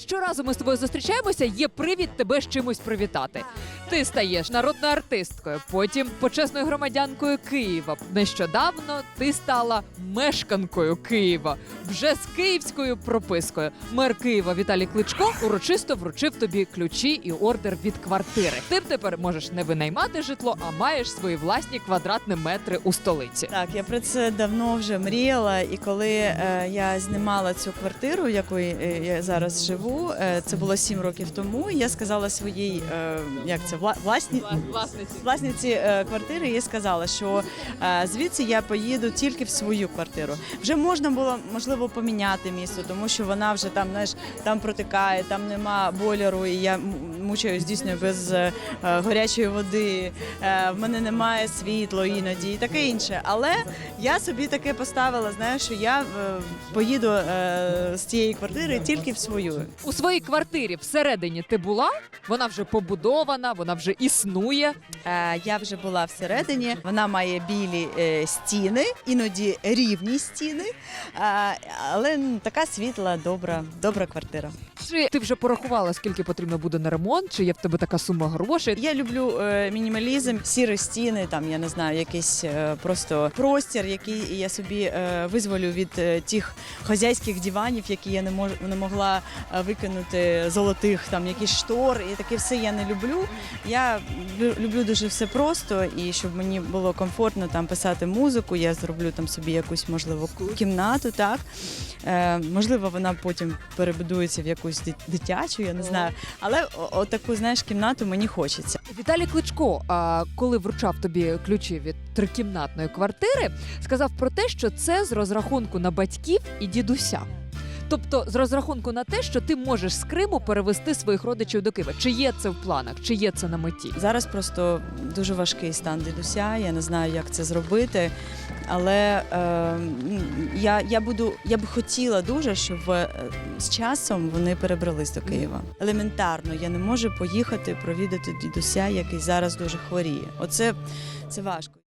Щоразу ми з тобою зустрічаємося, є привід тебе з чимось привітати. Ти стаєш народною артисткою, потім почесною громадянкою Києва. Нещодавно ти стала мешканкою Києва, вже з київською пропискою. Мер Києва Віталій Кличко урочисто вручив тобі ключі і ордер від квартири. Ти тепер можеш не винаймати житло, а маєш свої власні квадратні метри у столиці. Так, я про це давно вже мріяла, і коли е, я знімала цю квартиру, в якої е, я зараз живу, е, це було сім років тому. Я сказала своїй, е, як це власні Власниці. власниці е, квартири, я сказала, що звідси я поїду тільки в свою квартиру. Вже можна було можливо поміняти місто, тому що вона вже там, знаєш, там протикає, там нема бойлеру, і я мучаюсь дійсно без гарячої води. в мене немає світло іноді і таке інше. Але я собі таке поставила, знаєш, що я поїду з цієї квартири тільки в свою. У своїй квартирі всередині ти була? Вона вже побудована, вона вже існує. Е, Я вже була всередині. Вона має білі е, стіни, іноді рівні стіни, е, але така світла, добра, добра квартира. Чи ти вже порахувала, скільки потрібно буде на ремонт? Чи є в тебе така сума грошей? Я люблю е, мінімалізм, сірі стіни, там я не знаю, якийсь е, просто простір, який я собі е, визволю від е, тих хазяйських диванів, які я не мож не могла е, викинути золотих, там якісь штор, і таке все я не люблю. Я люблю дуже все просто, і щоб мені було комфортно там писати музику, я зроблю там собі якусь можливо кімнату, так е, можливо, вона потім перебудується в якусь ди- дитячу, я не знаю. Але отаку, знаєш, кімнату мені хочеться. Віталій Кличко, а, коли вручав тобі ключі від трикімнатної квартири, сказав про те, що це з розрахунку на батьків і дідуся. Тобто з розрахунку на те, що ти можеш з Криму перевести своїх родичів до Києва. Чи є це в планах, чи є це на меті? Зараз просто дуже важкий стан дідуся. Я не знаю, як це зробити. Але е, я, я буду, я б хотіла дуже, щоб е, з часом вони перебрались до Києва. Елементарно, я не можу поїхати провідати дідуся, який зараз дуже хворіє. Оце це важко.